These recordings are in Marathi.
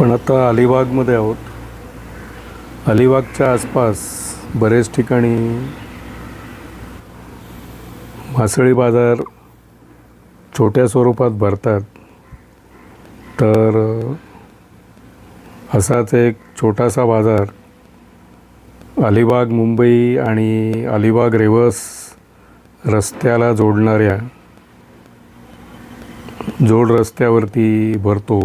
आपण आता अलिबागमध्ये आहोत. अलिबागच्या आसपास बरेच ठिकाणी मासळी बाजार छोट्या स्वरूपात भरतात. तर असाच एक छोटासा बाजार अलिबाग मुंबई आणि अलिबाग रेवस रस्त्याला जोडणाऱ्या जोड रस्त्यावरती भरतो.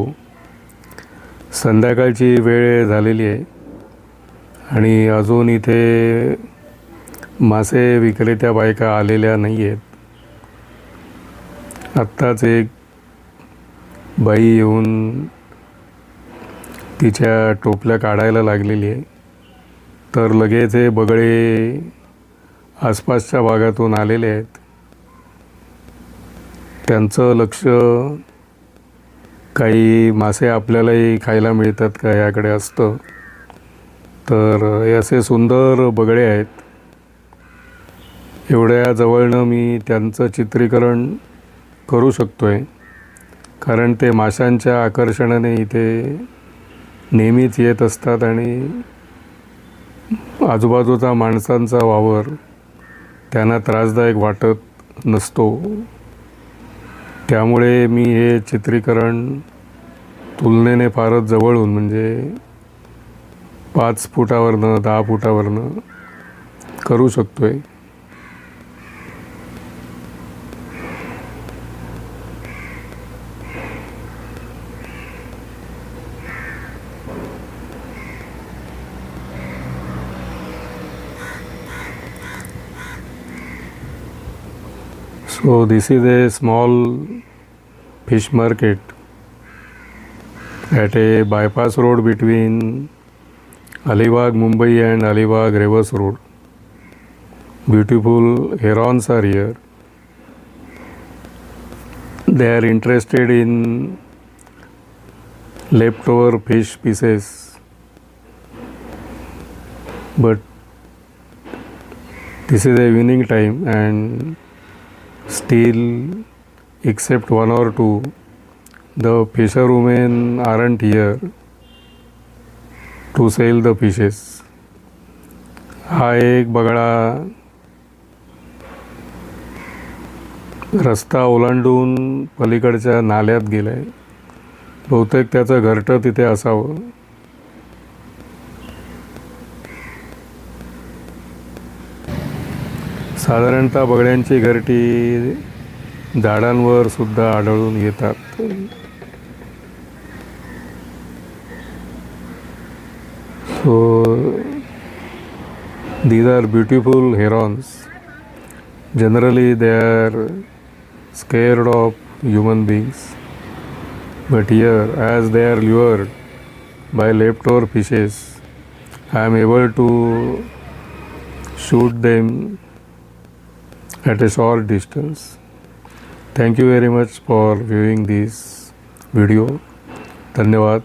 संध्याकाळची वेळ झालेली आहे. आणि अजून इथे मासे विक्रेत्या बायका आलेल्या नाही आहेत आत्ताच एक बाई येऊन तिच्या टोपल्या काढायला लागलेली आहे. तर लगेच हे बगळे आसपासच्या भागातून आलेले आहेत. त्यांचं लक्ष काही मासे आपल्यालाही खायला मिळतात का याकडे असतं. तर हे असे सुंदर बगळे आहेत. एवढ्या जवळनं मी त्यांचं चित्रीकरण करू शकतो आहे कारण ते माशांच्या आकर्षणाने इथे नेहमीच येत असतात आणि आजूबाजूचा माणसांचा वावर त्यांना त्रासदायक वाटत नसतो. त्यामुळे मी हे चित्रीकरण तुलनेने फारच जवळून म्हणजे पाच फुटावरनं दहा फुटावरनं करू शकतो आहे So this is a small fish market at a bypass road between Alibag, Mumbai and Alibag Rivers Road. Beautiful herons are here. They are interested in leftover fish pieces. But this is a evening time and still except one or two the fisherwomen aren't here to sell the fishes हा एक बगळा रस्ता ओलांडून पलीकडच्या नाल्यात गेलाय बहुतेक त्याचं घरटं तिथे असावं साधारणतः बगड्यांची घरटी झाडांवरसुद्धा आढळून येतात. So these are beautiful herons generally they are scared of human beings but here as they are lured by leftover fishes I am able to shoot them at a short distance. Thank you very much for viewing this video. धन्यवाद